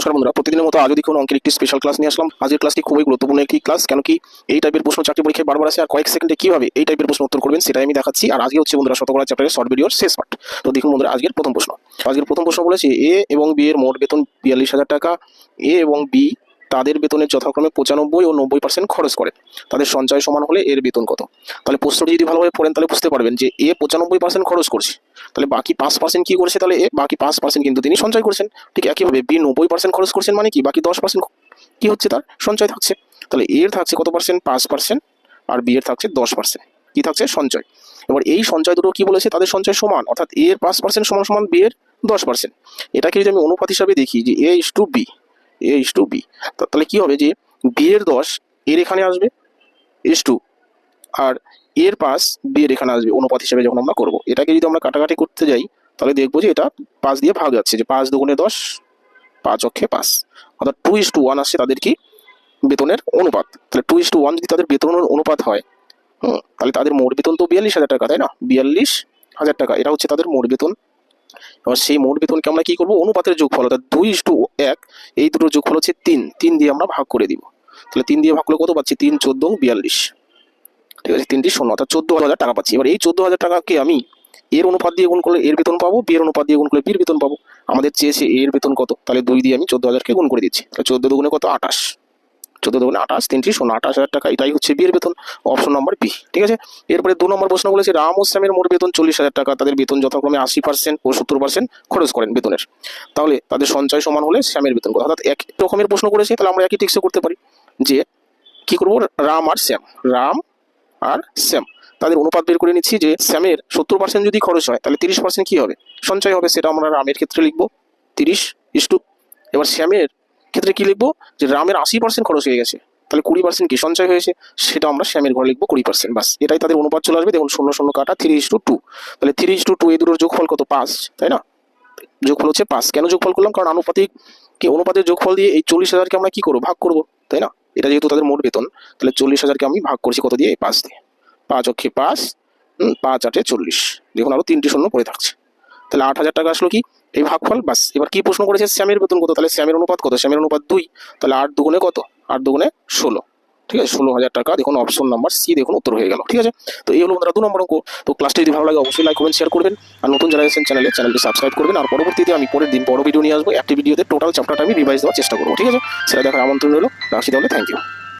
নমস্কার বন্ধুরা, প্রতিদিনের মতো আজও দেখুন অঙ্কের একটি স্পেশাল ক্লাস নিয়ে আসলাম। আজকের ক্লাসটি খুবই গুরুত্বপূর্ণ একটি ক্লাস কেন কি এই টাইপের প্রশ্ন চাকরি পরীক্ষায় বারবার আসে, আর কয়েক সেকেন্ডে কীভাবে এই টাইপের প্রশ্ন উত্তর করবেন সেটাই আমি দেখাচ্ছি। আর আজকে হচ্ছে বন্ধুরা শতকরা চ্যাপ্টারের শর্ট ভিডিওর শেষ পার্ট তো দেখুন বন্ধুরা, আজকের প্রথম প্রশ্ন। আজকের প্রথম প্রশ্ন বলেছে, এ এবং বি এর মোট বেতন বিয়াল্লিশ হাজার টাকা, এ এবং বি তাদের বেতনের যথাক্রমে পঁচানব্বই ও নব্বই পার্সেন্ট খরচ করে। তাদের সঞ্চয় সমান হলে এর বেতন কত? তাহলে প্রশ্নটি যদি ভালোভাবে পড়েন, তাহলে বুঝতে পারবেন যে এ পঁচানব্বই পার্সেন্ট খরচ করছে। তাহলে বাকি পাঁচ পার্সেন্ট কী করছে তাহলে এ? বাকি পাঁচ পার্সেন্ট কিন্তু তিনি সঞ্চয় করছেন। ঠিক একইভাবে বি নব্বই পার্সেন্ট খরচ করছেন মানে কি? বাকি দশ পার্সেন্ট কী হচ্ছে তার? সঞ্চয় থাকছে। তাহলে এর থাকছে কত পার্সেন্ট পাঁচ পার্সেন্ট আর বি এর থাকছে দশ পার্সেন্ট কী থাকছে? সঞ্চয়। এবার এই সঞ্চয় দুটো কী বলেছে? তাদের সঞ্চয় সমান, অর্থাৎ এর পাঁচ পার্সেন্ট সমান সমান বি এর দশ পার্সেন্ট এটাকে যদি আমি অনুপাত হিসাবে দেখি যে A is to B A is to B তাহলে কি হবে যে বি এর দশ এর এখানে আসবে ইস টু আর এর পাস বি এর এখানে আসবে, অনুপাত হিসেবে যখন আমরা করব। এটাকে যদি আমরা কাটাকাটি করতে যাই, তাহলে দেখব যে এটা পাঁচ দিয়ে ভাগ যাচ্ছে, যে পাঁচ দুগুণে দশ, পাঁচ অক্ষে পাঁচ। অর্থাৎ টু ইস টু ওয়ান আসছে তাদের কি? বেতনের অনুপাত। তাহলে টু ইস টু ওয়ান যদি তাদের বেতনের অনুপাত হয়, হুম, তাহলে তাদের মোট বেতন তো বিয়াল্লিশ হাজার টাকা, তাই না? বিয়াল্লিশ হাজার টাকা, এটা হচ্ছে তাদের মোট বেতন। এবার সেই মোট বেতনকে আমরা কি করব? অনুপাতের যোগফল, অর্থাৎ দুই টু এক, এই দুটোর যোগফল হচ্ছে তিন। তিন দিয়ে আমরা ভাগ করে দিব। তাহলে তিন দিয়ে ভাগ করলে কত পাচ্ছি? তিন, চোদ্দ, বিয়াল্লিশ। ঠিক আছে, তিনটি শূন্য, অর্থাৎ চোদ্দ হাজার টাকা পাচ্ছি। এবার এই চোদ্দ হাজার টাকাকে আমি এর অনুপাত দিয়ে গুণ করলে এর বেতন পাবো বি এর অনুপাত দিয়ে গুণ করলে বির বেতন পাবো। আমাদের চেয়েছে এর বেতন কত? তাহলে দুই দিয়ে আমি চোদ্দ হাজারকে গুণ করে দিচ্ছি। তাহলে চোদ্দ দুগুণে কত? আঠাশ। চোদ্দ দুগুণে আঠাশ তিনটি শূন্য আঠাশ হাজার টাকা। এটাই হচ্ছে বিয়ের বেতন অপশন নম্বর বি ঠিক আছে? এরপরে দু নম্বর প্রশ্ন বলেছে, রাম ও শ্যামের মোট বেতন চল্লিশ হাজার টাকা। তাদের বেতন যথাক্রমে আশি পার্সেন্ট ও সত্তর পার্সেন্ট খরচ করেন বেতনের। তাহলে তাদের সঞ্চয় সমান হলে শ্যামের বেতন অর্থাৎ এক রকমের প্রশ্ন করেছে, তাহলে আমরা একই টেক্সে করতে পারি যে, কি করব? রাম আর শ্যাম, রাম আর শ্যাম। তাদের অনুপাত বের করে নিচ্ছি যে, শ্যামের সত্তর পার্সেন্ট যদি খরচ হয়, তাহলে তিরিশ পার্সেন্ট কি হবে? সঞ্চয় হবে, সেটা আমরা রামের ক্ষেত্রে লিখব। তিরিশ ইস্টু এবার শ্যামের ক্ষেত্রে কি লিখব? যে রামের আশি পার্সেন্ট খরচ হয়ে গেছে। তাহলে কুড়ি পার্সেন্ট কি সঞ্চয় হয়েছে? সেটা আমরা শ্যামের ঘরে লিখব কুড়ি পার্সেন্ট বাস এটাই তাদের অনুপাত চলে আসবে। দেখুন, শূন্য শূন্য কাটা থ্রি ইস টু টু তাহলে থ্রি ইস টু টু এই দুটোর যোগফল কত? পাঁচ, তাই না? যোগফল হচ্ছে পাঁচ। কেন যোগফল করলাম? কারণ আনুপাতিক কি অনুপাতের যোগফল দিয়ে এই চল্লিশ হাজারকে আমরা কি করব? ভাগ করব, তাই না? এটা যেহেতু তাদের মোট বেতন, তাহলে চল্লিশ হাজারকে আমি ভাগ করছি কত দিয়ে? এই পাঁচ দিয়ে। পাঁচ অক্ষে পাঁচ পাঁচ আটে চল্লিশ। দেখুন, আরও তিনটি শূন্য পড়ে থাকছে। তাহলে আট হাজার টাকা আসলো কি? এই ভাগফল, বাস। এবার কি প্রশ্ন করেছে শ্যামের বেতন কত? তাহলে শ্যামের অনুপাত কত? শ্যামের অনুপাত দুই। তাহলে আট দুগুণে কত? আট দুগুণে ষোলো। ঠিক আছে? ষোলো হাজার টাকা। দেখুন অপশন নাম্বার সি দেখুন, উত্তর হয়ে গেল। ঠিক আছে? তো এই হলো বন্ধুরা দু নম্বর অঙ্ক। তো ক্লাসটি যদি ভালো লাগে, অবশ্যই লাইক করবেন শেয়ার করবেন। আর নতুন যারা এসেছেন চ্যানেলে চ্যানেলটি সাবস্ক্রাইব করবেন। আর পরবর্তীতে আমি পরের দিন বড় ভিডিও নিয়ে আসব। একটি ভিডিওতে টোটাল চ্যাপ্টারটা আমি রিভাইজ দেওয়ার চেষ্টা করব। ঠিক আছে? সেটা দেখার আমন্ত্রণ রইল। রাখছি তাহলে। Thank you